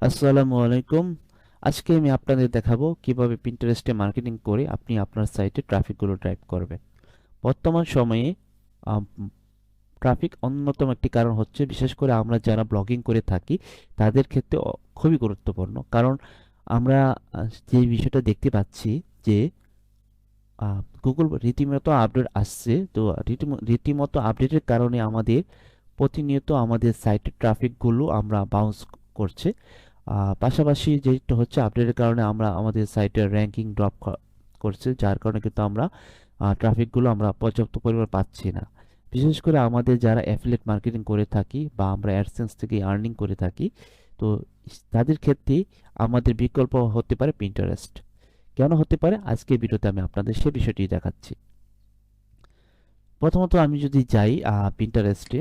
আসসালামু আলাইকুম আজকে আমি আপনাদের দেখাবো কীভাবে পিন্টারেস্টে মার্কেটিং করে আপনি আপনার সাইটে ট্রাফিকগুলো ড্রাইভ করবেন। বর্তমান সময়ে ট্রাফিক অন্যতম একটি কারণ হচ্ছে, বিশেষ করে আমরা যারা ব্লগিং করে থাকি, তাদের ক্ষেত্রে খুবই গুরুত্বপূর্ণ। কারণ আমরা যে বিষয়টা দেখতে পাচ্ছি যে গুগল রীতিমতো আপডেট আসছে। তো রীতিম- রীতিমতো আপডেটের কারণে আমাদের প্রতিনিয়ত আমাদের সাইটের ট্রাফিকগুলো আমরা বাউন্স করছে। পাশাপাশি যেটা হচ্ছে আপডেটের কারণে আমরা আমাদের সাইটের র্যাঙ্কিং ড্রপ করছে, যার কারণে কিন্তু আমরা ট্রাফিকগুলো আমরা পর্যাপ্ত পরিমাণ পাচ্ছি না। বিশেষ করে আমাদের যারা অ্যাফিলিয়েট মার্কেটিং করে থাকি বা আমরা অ্যাডসেন্স থেকে আর্নিং করে থাকি, তো তাদের ক্ষেত্রে আমাদের বিকল্প হতে পারে পিন্টারেস্ট কেন হতে পারে? আজকের ভিডিওতে আমি আপনাদের সে বিষয়টি দেখাচ্ছি। প্রথমত আমি যদি যাই পিন্টারেস্টে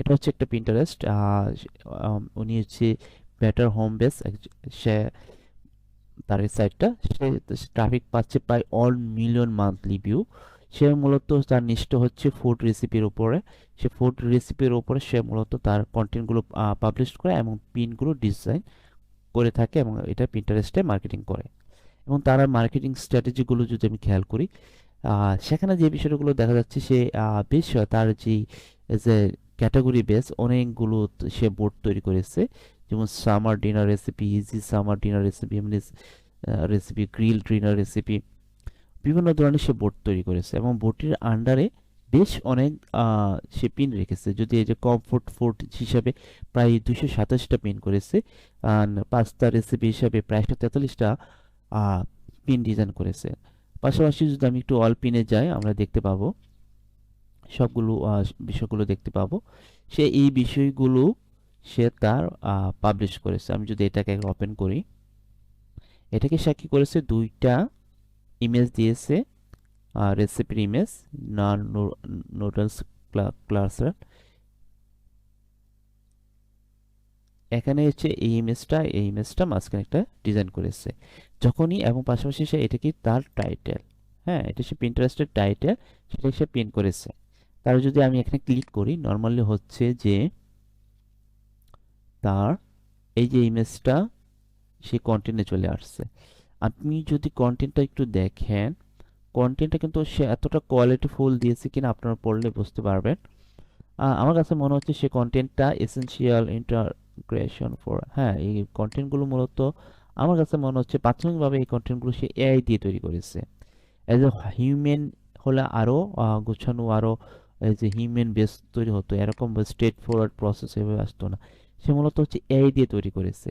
এটা হচ্ছে একটা পিন্টারেস্ট উনি হচ্ছে বেটার হোম বেস সে, তার সাইটটা সে ট্রাফিক পাচ্ছে প্রায় অল মিলিয়ন মান্থলি ভিউ সে মূলত তার নিষ্ঠ হচ্ছে ফুড রেসিপির উপরে। সে ফুড রেসিপির উপরে সে মূলত তার কন্টেন্টগুলো পাবলিশ করে এবং পিনগুলো ডিজাইন করে থাকে এবং এটা পিন্টারেস্টে মার্কেটিং করে। এবং তার মার্কেটিং স্ট্র্যাটেজিগুলো যদি আমি খেয়াল করি সেখানে যে বিষয়গুলো দেখা যাচ্ছে সে বেশ, তার যে যে ক্যাটাগরি বেস অনেকগুলো সে বোর্ড তৈরি করেছে। যেমন summer dinner recipe easy summer dinner recipe এমনি রেসিপি গ্রিল ডিনার রেসিপি বিভিন্ন ধরনের সে বোর্ড তৈরি করেছে এবং বোর্ডটির আন্ডারে বেশ অনেক সে পিন রেখেছে। যদি এই যে কমফোর্ট ফুড হিসাবে প্রায় দুশো সাতাশটা পিন করেছে পাস্তা রেসিপি হিসাবে প্রায় একশো তেতাল্লিশটা পিন ডিজাইন করেছে। পাশাপাশি যদি আমি একটু অল পিনে যাই, আমরা দেখতে পাবো সবগুলো বিষয়গুলো দেখতে পাবো। সে এই বিষয়গুলো সে তার পাবলিশ করেছে। আমি যদি এটাকে ওপেন করি, এটাকে সে কি করেছে? দুইটা ইমেজ দিয়েছে রেসিপির ইমেজ নন নুডলস ক্লাসার এখানে হচ্ছে এই ইমেজটা এই ইমেজটা মাঝখানে একটা ডিজাইন করেছে। যখনই এবং পাশাপাশি সে এটা কি তার টাইটেল হ্যাঁ এটা সে পিন্টারেস্টের টাইটেল সেটা সে প্রিন্ট করেছে। তার যদি আমি এখানে ক্লিক করি নর্মালি হচ্ছে যে তার এই যে ইমেজটা সে কন্টেন্টে চলে আসছে। আপনি যদি কন্টেন্টটা একটু দেখেন কন্টেন্টটা কিন্তু সে এতটা কোয়ালিটি ফুল দিয়েছে কিনা আপনারা পড়লে বুঝতে পারবেন। আমার কাছে মনে হচ্ছে সে কন্টেন্টটা এসেনশিয়াল ইন্টারগ্রেশন ফর হ্যাঁ এই কন্টেন্টগুলো মূলত আমার কাছে মনে হচ্ছে প্রাথমিকভাবে এই কন্টেন্টগুলো সে এআই দিয়ে তৈরি করেছে। অ্যাজ এ হিউম্যান হলে আরও গোছানো আরও এই যে হিউম্যান বেস তৈরি হতো, এরকম স্ট্রেট ফরওয়ার্ড প্রসেস এভাবে আসতো না। সে মূলত হচ্ছে এআই দিয়ে তৈরি করেছে।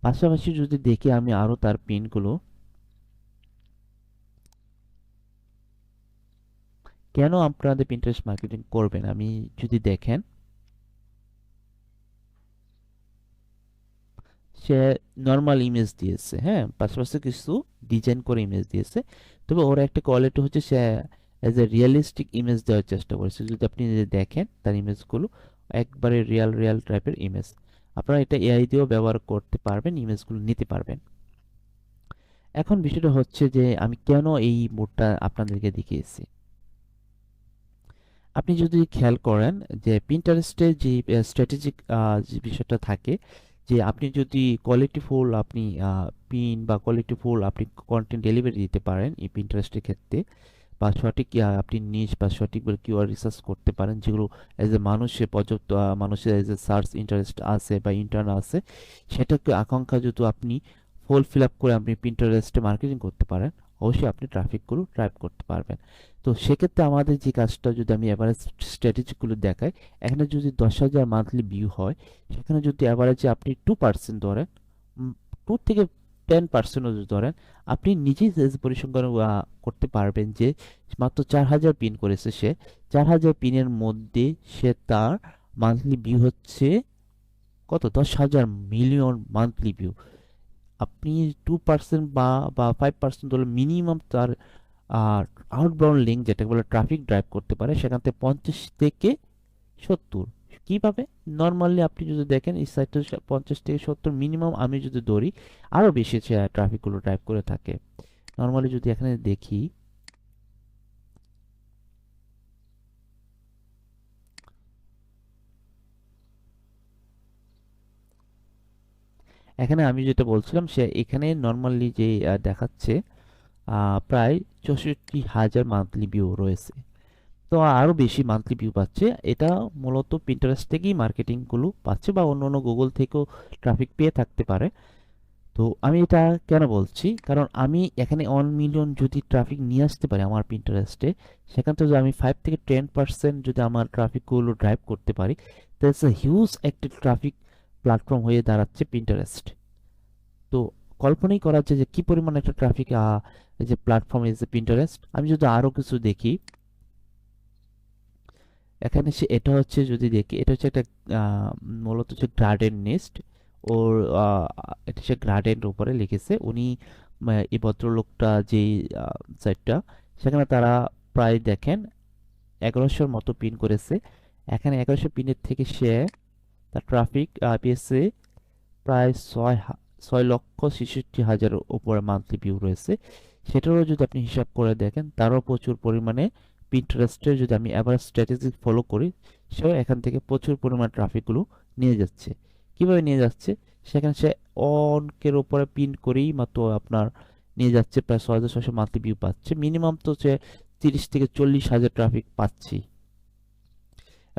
পাশাপাশি যদি দেখি আমি আরও তার পিনগুলো। কেন আপনাদের পিন্টারেস্ট মার্কেটিং করবেন? আমি যদি দেখেন। সে নর্মাল ইমেজ দিয়েছে হ্যাঁ? পাশাপাশি কিছু ডিজাইন করে ইমেজ দিয়েছে। তবে ওর একটা কোয়ালিটি হচ্ছে সে অ্যাজ এ রিয়েলিস্টিক ইমেজ দেওয়ার চেষ্টা করেছে যদি আপনি দেখেন, তার ইমেজগুলো একবারে রিয়াল রিয়াল টাইপের ইমেজ আপনারা এটা এআই দিয়েও ব্যবহার করতে পারবেন ইমেজগুলো নিতে পারবেন। এখন বিষয়টা হচ্ছে যে, আমি কেন এই মোডটা আপনাদেরকে দেখিয়েছি? আপনি যদি খেয়াল করেন যে পিন্টারেস্টে যে স্ট্র্যাটেজিক যে বিষয়টা থাকে, যে আপনি যদি কোয়ালিটিফুল আপনি পিন বা কোয়ালিটিফুল আপনি কন্টেন্ট ডেলিভারি দিতে পারেন এই পিন্টারেস্টের ক্ষেত্রে বা সঠিক আপনি নিজ বা সঠিকভাবে কিউআর রিসার্চ করতে পারেন, যেগুলো এজ এ মানুষের পর্যাপ্ত মানুষের এজ এ সার্চ ইন্টারেস্ট আছে বা ইন্টার্ন আছে, সেটাকে আকাঙ্ক্ষা যেহেতু আপনি ফুল ফিল আপ করে আপনি পিন্টারেস্টে মার্কেটিং করতে পারেন, অবশ্যই আপনি ট্রাফিকগুলো ড্রাইভ করতে পারবেন। তো সেক্ষেত্রে আমাদের যে কাজটা যদি আমি অ্যাভারেজ স্ট্র্যাটেজিগুলো দেখাই, এখানে যদি দশ হাজার মান্থলি ভিউ হয়, সেখানে যদি অ্যাভারেজে আপনি টু পার্সেন্ট ধরেন টু থেকে টেন পার্সেন্টও যদি ধরেন, আপনি নিজেই পরিসংখ্যান করতে পারবেন যে মাত্র চার হাজার পিন করেছে সে। চার হাজার পিনের মধ্যে সে তার মান্থলি ভিউ হচ্ছে কত? দশ হাজার মিলিয়ন মান্থলি ভিউ আপনি টু পার্সেন্ট বা বা ফাইভ পার্সেন্ট হলে মিনিমাম তার আউটবাউন্ড লিঙ্ক যেটাকে বলে ট্রাফিক ড্রাইভ করতে পারে, সেখান থেকে পঞ্চাশ থেকে সত্তর। কীভাবে? নর্মালি আপনি যদি দেখেন, এই সাইটটা পঞ্চাশ থেকে সত্তর মিনিমাম আমি যদি ধরি আরও বেশি ট্রাফিকগুলো ড্রাইভ করে থাকে। নর্মালি যদি এখানে দেখি, এখানে আমি যেটা বলছিলাম, সে এখানে নর্মালি যে দেখাচ্ছে প্রায় চৌষট্টি হাজার মান্থলি ভিউ রয়েছে। তো আরও বেশি মান্থলি ভিউ পাচ্ছে। এটা মূলত পিন্টারেস্ট থেকেই মার্কেটিংগুলো পাচ্ছে বা অন্য অন্য গুগল থেকেও ট্রাফিক পেয়ে থাকতে পারে। তো আমি এটা কেন বলছি? কারণ আমি এখানে ওয়ান মিলিয়ন যদি ট্রাফিক নিয়ে আসতে পারি আমার পিন্টারেস্টে সেখান থেকে আমি ফাইভ থেকে টেন পার্সেন্ট যদি আমার ট্রাফিকগুলো ড্রাইভ করতে পারি দ্যাটস এ হিউজ একটি ট্রাফিক প্ল্যাটফর্ম হয়ে দাঁড়াচ্ছে পিন্টারেস্ট তো কল্পনাই করা যাচ্ছে যে কি পরিমাণ একটা ট্রাফিক যে প্ল্যাটফর্ম ইজ পিন্টারেস্ট আমি যদি আরও কিছু দেখি এখানে সে, এটা হচ্ছে যদি দেখি, এটা হচ্ছে একটা মূলত হচ্ছে গার্ডেন নেস্ট ওর এটা সে গার্ডেনের উপরে লিখেছে। উনি এই ভদ্রলোকটা যেই সাইটটা সেখানে তারা প্রায় দেখেন এগারোশোর মতো পিন করেছে। এখানে এগারোশো পিনের থেকে সে, তার ট্রাফিক পেয়েছে প্রায় ছয় ছয় লক্ষ ছেষট্টি হাজারের উপরে মান্থলি ভিউ রয়েছে। সেটারও যদি আপনি হিসাব করে দেখেন, তারও প্রচুর পরিমাণে পিন্টারেস্টের যদি আমি অ্যাভারেজ স্ট্র্যাটেজি ফলো করি, সেও এখান থেকে প্রচুর পরিমাণ ট্রাফিকগুলো নিয়ে যাচ্ছে। কীভাবে নিয়ে যাচ্ছে? সেখানে সে অনকের ওপরে পিন করেই মাত্র আপনার নিয়ে যাচ্ছে, প্রায় ছয় হাজার ছশো মান্থলি ভিউ পাচ্ছে। মিনিমাম তো সে তিরিশ থেকে চল্লিশ হাজার ট্রাফিক পাচ্ছি।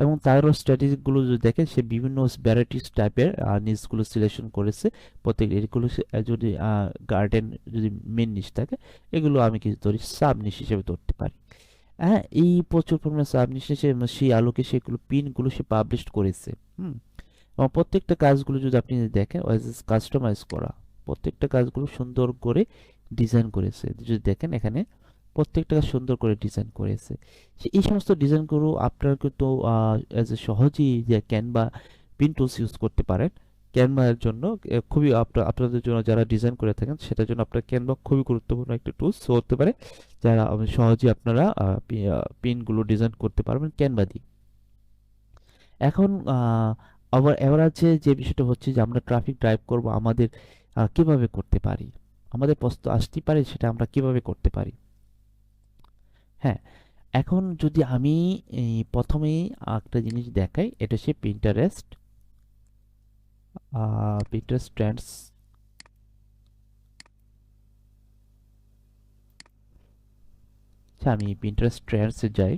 এবং তারও স্ট্র্যাটেজিগুলো যদি দেখেন, সে বিভিন্ন ভ্যারাইটিস টাইপের নিচগুলো সিলেকশন করেছে। প্রত্যেক এগুলো যদি গার্ডেন যদি মেন নিচ থাকে, এগুলো আমি কিছু ধরি সাব নিচ হিসেবে ধরতে পারি। হ্যাঁ এই প্রচুর পরিমাণে সাব নিচ সেই আলোকে সেগুলো, পিনগুলো সে পাবলিশ করেছে। হুম, এবং প্রত্যেকটা কাজগুলো যদি আপনি দেখেন কাস্টমাইজ করা, প্রত্যেকটা কাজগুলো সুন্দর করে ডিজাইন করেছে। যদি দেখেন এখানে প্রত্যেকটা কাজ সুন্দর করে ডিজাইন করেছে। এই সমস্ত ডিজাইনগুলো আপনারা কিন্তু অ্যাজ এ সহজেই যে ক্যানভা পিন টুলস ইউজ করতে পারেন। ক্যানভার জন্য খুবই আপনা- আপনাদের জন্য যারা ডিজাইন করে থাকেন সেটার জন্য আপনার ক্যানভা খুবই গুরুত্বপূর্ণ একটা টুলস হতে পারে যারা আহ, সহজেই আপনারা পিনগুলো ডিজাইন করতে পারবেন ক্যানভা দিয়ে। এখন আবার এবার আছে যে বিষয়টা হচ্ছে যে আমরা ট্রাফিক ড্রাইভ করব আমাদের কীভাবে করতে পারি? আমাদের প্রশ্ন আসতেই পারে সেটা আমরা কীভাবে করতে পারি? হ্যাঁ এখন যদি আমি প্রথমেই একটা জিনিস দেখাই এটা হচ্ছে পিন্টারেস্ট পিন্টারেস্ট ট্রেন্ডস আচ্ছা আমি পিন্টারেস্ট ট্রেন্ডসে যাই।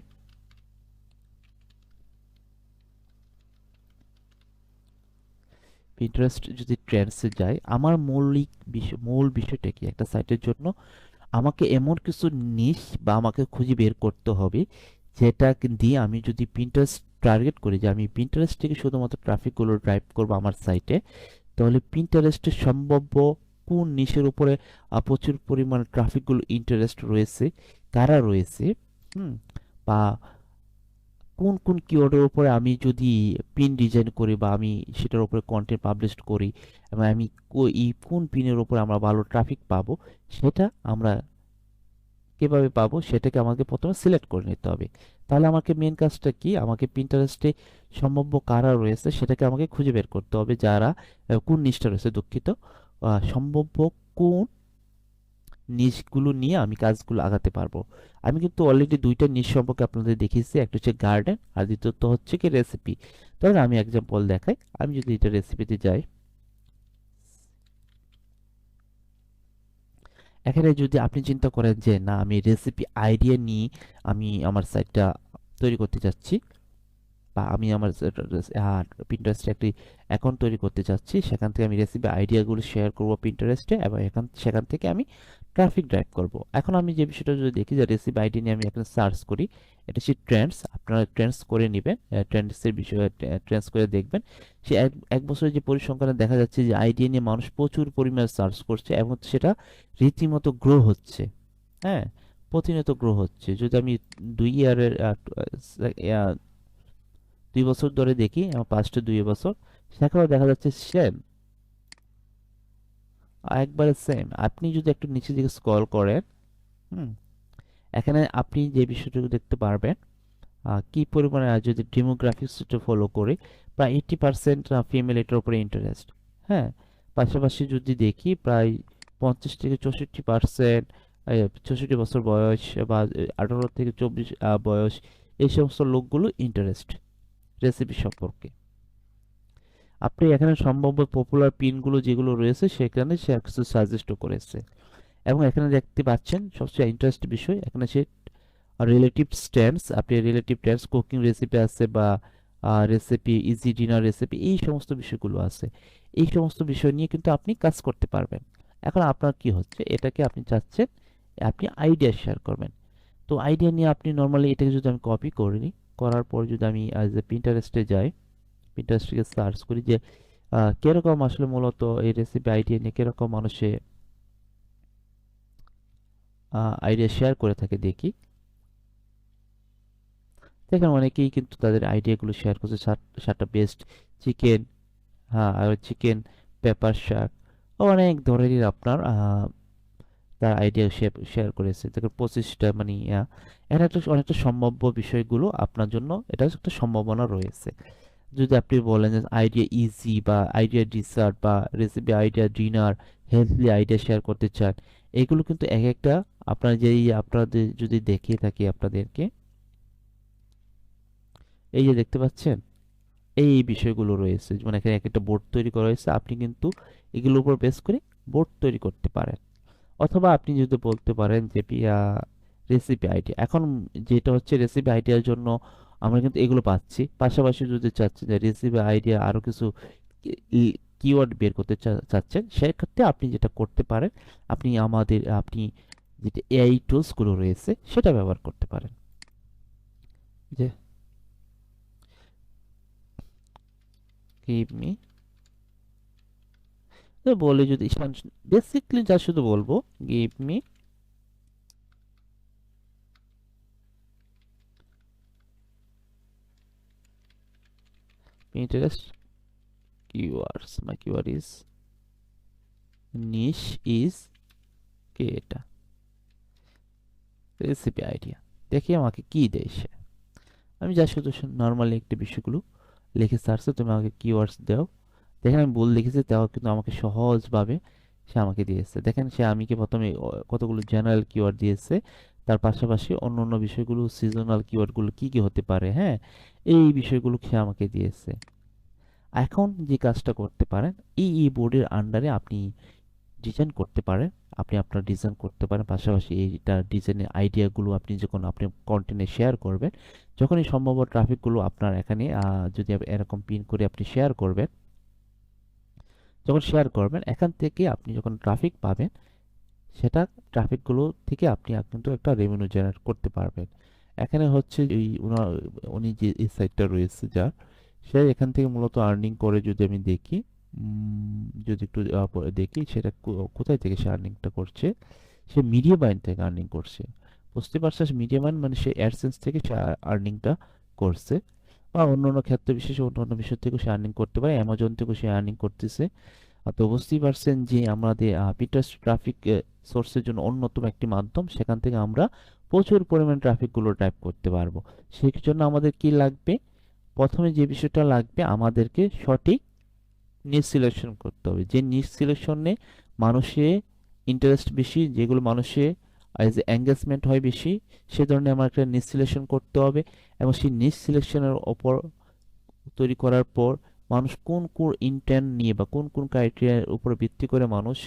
পিন্টারেস্ট যদি ট্রেন্ডসে যাই, আমার মৌলিক মূল বিষয়টা কি? একটা সাইটের জন্য আমাকে এমন কিছু নিশ বা আমাকে খুঁজে বের করতে হবে, যেটা দিয়ে আমি যদি পিন্টারেস্ট টার্গেট করি যে আমি পিন্টারেস্ট থেকে শুধুমাত্র ট্রাফিকগুলো ড্রাইভ করব আমার সাইটে তাহলে পিন্টারেস্টে সম্ভাব্য কোন নিশের উপরে প্রচুর পরিমাণে ট্রাফিকগুলো ইন্টারেস্ট রয়েছে, কারা রয়েছে, হুম, বা কোন কোন কিওয়ার্ডের উপরে আমি যদি পিন ডিজাইন করি বা আমি সেটার উপরে কন্টেন্ট পাবলিশ করি, এবং আমি কোন পিনের উপরে আমরা ভালো ট্রাফিক পাবো, সেটা আমরা কীভাবে পাবো সেটাকে আমাকে প্রথমে সিলেক্ট করে নিতে হবে। তাহলে আমাকে মেন কাজটা কি? আমাকে পিন্টারেস্টে সম্ভাব্য কারা রয়েছে সেটাকে আমাকে খুঁজে বের করতে হবে যারা কোন নিচটা রয়েছে দুঃখিত। সম্ভাব্য কোন নিচগুলো নিয়ে আমি কাজগুলো আগাতে পারব। আমি কিন্তু অলরেডি দুইটা নিচ সম্পর্কে আপনাদের দেখিয়েছি, একটা হচ্ছে গার্ডেন আর দ্বিতীয়ত হচ্ছে কি রেসিপি তাহলে আমি এক্সাম্পল দেখাই, আমি যদি এটা রেসিপিতে যাই এখানে যদি আপনি চিন্তা করেন যে, না, আমি রেসিপি আইডিয়া নিয়ে আমি আমার সাইটটা তৈরি করতে চাচ্ছি বা আমি আমার পিন্টারেস্টে একটি অ্যাকাউন্ট তৈরি করতে চাচ্ছি, সেখান থেকে আমি রেসিপি আইডিয়াগুলো শেয়ার করব পিন্টারেস্টে এবং এখান, সেখান থেকে আমি ট্রাফিক ড্রাইভ করব। এখন আমি যে বিষয়টা যদি দেখি, যে রেসিপি আইডি নিয়ে আমি এখানে সার্চ করি, এটা হচ্ছে ট্রেন্ডস আপনারা ট্রেন্ডস করে নেবেন ট্রেন্ডসের বিষয়ে ট্রেন্ডস করে দেখবেন। সে এক এক বছরের যে পরিসংখ্যানে দেখা যাচ্ছে যে আইডিয়া নিয়ে মানুষ প্রচুর পরিমাণে সার্চ করছে এবং সেটা রীতিমতো গ্রো হচ্ছে। হ্যাঁ প্রতিনিয়ত গ্রো হচ্ছে। যদি আমি দুই ইয়ারের দুই বছর ধরে দেখি, আমার পাঁচটা দুই বছর, সেখানেও দেখা যাচ্ছে সেম একবারে সেম আপনি যদি একটু নিচের দিকে স্ক্রল করেন, হুম, এখানে আপনি যে বিষয়টুকু দেখতে পারবেন কি পরিমাণে যদি ডেমোগ্রাফিক্সটা ফলো করে, প্রায় এইটি পার্সেন্ট ফিমেল এটার উপরে ইন্টারেস্ট হ্যাঁ? পাশাপাশি যদি দেখি প্রায় পঞ্চাশ থেকে চৌষট্টি পার্সেন্ট চৌষট্টি বছর বয়স বা আঠারো থেকে চব্বিশ বয়স, এই সমস্ত লোকগুলো ইন্টারেস্ট রেসিপি সম্পর্কে। আপনি এখানে সম্ভাব্য পপুলার পিনগুলো যেগুলো রয়েছে সেখানে সে কিছু সাজেস্টও করেছে। এবং এখানে দেখতে পাচ্ছেন সবচেয়ে ইন্টারেস্ট বিষয়, এখানে সে রিলেটিভ স্ট্যান্ডস আপনি রিলেটিভ স্ট্যান্ডস কুকিং রেসিপি আছে বা রেসিপি ইজি ডিনার রেসিপি এই সমস্ত বিষয়গুলো আছে। এই সমস্ত বিষয় নিয়ে কিন্তু আপনি কাজ করতে পারবেন। এখন আপনার কি হচ্ছে? এটাকে আপনি চাচ্ছেন, আপনি আইডিয়া শেয়ার করবেন। তো আইডিয়া নিয়ে আপনি নর্মালি এটাকে যদি আমি কপি করি করার পর যদি আমি অ্যাজ এ প্রিন্টারেস্টে যাই প্রিন্টারেস্টকে সার্চ করি যে কীরকম আসলে মূলত এই রেসিপি আইডিয়া নিয়ে কীরকম মানুষে আইডিয়া শেয়ার করে থাকে দেখি। দেখেন অনেকেই কিন্তু তাদের আইডিয়াগুলো শেয়ার করছে সাতটা বেস্ট চিকেন হ্যাঁ আর চিকেন পেপার শাক, অনেক ধরনের আপনার তার আইডিয়া শেয়ার করেছে। দেখুন পঁচিশটা মানে এটা একটা, অনেকটা সম্ভাব্য বিষয়গুলো আপনার জন্য, এটা একটা সম্ভাবনা রয়েছে। যদি আপনি বলেন যে আইডিয়া ইজি বা আইডিয়া ডিসার্ট বা recipe idea dinner healthy idea share করতে চান, এগুলো কিন্তু এক একটা আপনার যেই আপনাদের যদি দেখিয়ে থাকি আপনাদেরকে। এই যে দেখতে পাচ্ছেন, এই বিষয়গুলো রয়েছে। যেমন এখানে এক একটা বোর্ড তৈরি করা হয়েছে, আপনি কিন্তু এগুলোর উপর বেস করে বোর্ড তৈরি করতে পারেন। অথবা আপনি যদি বলতে পারেন যে রেসিপি আইডিয়া এখন যেটা হচ্ছে রেসিপি আইডিয়ার জন্য আমরা কিন্তু এগুলো পাচ্ছি। পাশাপাশি যদি চাচ্ছেন যে রেসিপি আইডিয়া আরও কিছু কিওয়ার্ড বের করতে চাচ্ছেন, সেক্ষেত্রে আপনি যেটা করতে পারেন, আপনি আমাদের, আপনি যেটা এআই টুলসগুলো রয়েছে, সেটা ব্যবহার করতে পারেন। যে বলে যদি বেসিকলি যা শুধু বলব give me Pinterest keywords my keyword is niche is কে এটা রেসিপি আইডিয়া দেখি আমাকে কি দেয় সে? আমি যা শুধু নর্মালি একটি বিষয়গুলো লিখে সার্চে তুমি আমাকে কিওয়ার্ডস দাও। দেখেন আমি ভুল লিখেছি, তাও কিন্তু আমাকে সহজভাবে সে আমাকে দিয়েছে। দেখেন সে আমিকে প্রথমে কতগুলো জেনারেল কিওয়ার্ড দিয়েছে তার পাশাপাশি অন্য অন্য বিষয়গুলো সিজনাল কিওয়ার্ডগুলো কি কি হতে পারে হ্যাঁ? এই বিষয়গুলো খেয়ে আমাকে দিয়েছে। এখন যে কাজটা করতে পারেন, এই ই বোর্ডের আন্ডারে আপনি ডিজাইন করতে পারেন, আপনি আপনার ডিজাইন করতে পারেন, পাশাপাশি এইটা ডিজাইনের আইডিয়াগুলো আপনি যখন আপনি কন্টেন্টে শেয়ার করবেন, যখনই সম্ভব ট্রাফিকগুলো আপনার এখানে যদি এরকম পিন করে আপনি শেয়ার করবেন, যখন শেয়ার করবেন, এখান থেকে আপনি যখন ট্রাফিক পাবেন সেটা ট্রাফিকগুলো থেকে আপনি কিন্তু একটা রেভিনিউ জেনারেট করতে পারবেন। এখানে হচ্ছে এই উনি যে এই সাইটটা রয়েছে যার, সে এখান থেকে মূলত আর্নিং করে যদি আমি দেখি যদি একটু দেখি সেটা কোথায় থেকে সে আর্নিংটা করছে, সে মিডিয়া বাইন থেকে আর্নিং করছে। বুঝতে পারছিস মিডিয়া বাইন মানে সে অ্যাডসেন্স থেকে সে আর্নিংটা করছে। বা অন্য অন্য ক্ষেত্র বিশেষে অন্য অন্য বিষয় থেকেও সে আর্নিং করতে পারে। অ্যামাজন থেকেও সে আর্নিং করতেছে। তো বুঝতেই পারছেন যে আমাদের পিটার্স ট্রাফিক সোর্সের জন্য অন্যতম একটি মাধ্যম। সেখান থেকে আমরা প্রচুর পরিমাণ ট্রাফিকগুলো টাইপ করতে পারব। সেই জন্য আমাদের কি লাগবে? প্রথমে যে বিষয়টা লাগবে, আমাদেরকে সঠিক নিজ সিলেকশন করতে হবে। যে নিজ সিলেকশনে মানুষে ইন্টারেস্ট বেশি, যেগুলো মানুষে এজ এঙ্গেজমেন্ট হয় বেশি, সে ধরনের আমার একটা সিলেকশন করতে হবে। এবং সেই নিজ সিলেকশনের ওপর তৈরি করার পর মানুষ কোন কোন ইন্টেন্ট নিয়ে বা কোন কোন ক্রাইটেরিয়ার উপর ভিত্তি করে মানুষ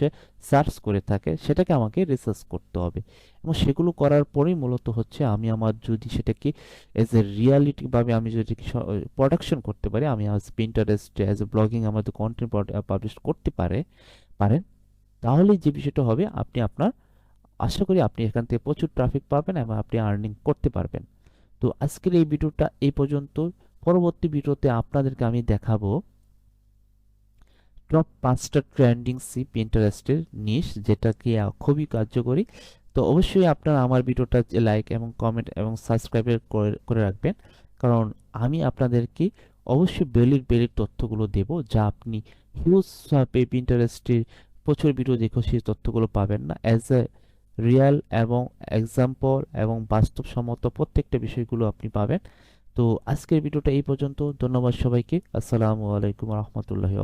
সার্চ করে থাকে, সেটাকে আমাকে রিসার্চ করতে হবে। এবং সেগুলো করার পরেই মূলত হচ্ছে আমি আমার যদি সেটাকে এজ এ রিয়ালিটিভাবে আমি যদি প্রোডাকশন করতে পারি, আমি আজ পিন্টারেস্ট অ্যাজ এ ব্লগিং আমাদের কন্টেন্ট পাবলিশ করতে পারে, পারেন, তাহলে যে বিষয়টা হবে আপনি আপনার, আশা করি আপনি এখান থেকে প্রচুর ট্রাফিক পাবেন এবং আপনি আর্নিং করতে পারবেন। তো আজকের এই ভিডিওটা এই পর্যন্ত পরবর্তী ভিডিওতে আপনাদেরকে আমি দেখাবো টপ পাঁচটা ট্রেন্ডিং সি পিন্টারেস্টের নিশ যেটা কি খুবই কার্যকরী। তো অবশ্যই আপনারা আমার ভিডিওটা লাইক এবং কমেন্ট এবং সাবস্ক্রাইব করে রাখবেন। কারণ আমি আপনাদেরকে অবশ্যই বেলির বেলির তথ্যগুলো দেব যা আপনি হিউজ পিন্টারেস্টের প্রচুর ভিডিও দেখেও সেই তথ্যগুলো পাবেন না। অ্যাজ এ রিয়াল এবং এক্সাম্পল এবং বাস্তবসম্মত প্রত্যেকটা বিষয়গুলো আপনি পাবেন। তো আজকের ভিডিওটা এই পর্যন্ত। ধন্যবাদ সবাইকে। আসসালামু আলাইকুম রহমতুল্লাহি